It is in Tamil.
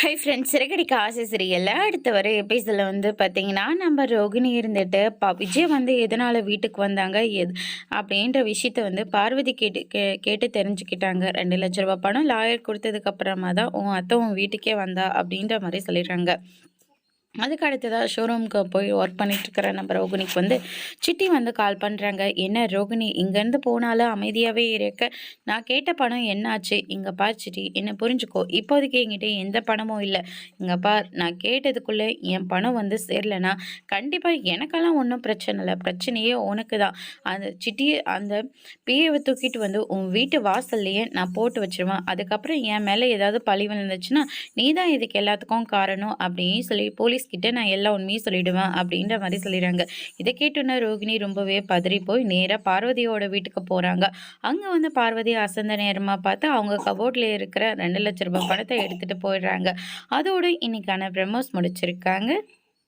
ஹை ஃப்ரெண்ட்ஸ் சிறகடிக்க ஆசை சீரியல்ல அடுத்த வர எபிசோடில் வந்து பார்த்தீங்கன்னா நம்ம ரோகிணி இருந்துட்டு பா விஜய் வந்து எதனால் வீட்டுக்கு வந்தாங்க எது அப்படின்ற விஷயத்த வந்து பார்வதி கேட்டு கே கேட்டு தெரிஞ்சுக்கிட்டாங்க. ரெண்டு லட்ச ரூபா பணம் லாயர் கொடுத்ததுக்கப்புறமா தான் உன் அத்தை உன் வீட்டுக்கே வந்தா அப்படின்ற மாதிரி சொல்லிடுறாங்க. அதுக்கு அடுத்ததாக ஷோரூமுக்கு போய் ஒர்க் பண்ணிட்டு இருக்கிற நம்ம ரோகிணிக்கு வந்து சிட்டி வந்து கால் பண்ணுறாங்க என்ன ரோகிணி இங்கேருந்து போனாலும் அமைதியாகவே இருக்க. நான் கேட்ட பணம் என்னாச்சு? இங்கே பார் சிட்டி என்ன புரிஞ்சுக்கோ. இப்போதைக்கு என்கிட்ட எந்த பணமும் இல்லை. இங்கே பார் நான் கேட்டதுக்குள்ளே என் பணம் வந்து சேரலைன்னா கண்டிப்பாக எனக்கெல்லாம் ஒன்றும் பிரச்சனை இல்லை. பிரச்சனையே உனக்கு தான். அந்த சிட்டியை அந்த பிஏவை தூக்கிட்டு வந்து உன் வீட்டு வாசல்லையே நான் போட்டு வச்சிருவேன். அதுக்கப்புறம் என் மேலே ஏதாவது பழி விழுந்துச்சுன்னா நீ தான் இதுக்கு எல்லாத்துக்கும் காரணம் அப்படின்னு சொல்லி போலீஸ் கிட்ட நான் எல்லா உண்மையும் சொல்லிடுவேன் அப்படின்ற மாதிரி சொல்லிடுறாங்க. இதை கேட்டுன ரோகிணி ரொம்பவே பதறி போய் நேராக பார்வதியோட வீட்டுக்கு போகிறாங்க அங்கே வந்து பார்வதி அசந்த நேரமாக பார்த்து அவங்க கபோர்டில் இருக்கிற ரெண்டு லட்ச ரூபாய் பணத்தை எடுத்துகிட்டு போயிடுறாங்க. அதோடு இன்னைக்கான ப்ரமோஸ் முடிச்சிருக்காங்க.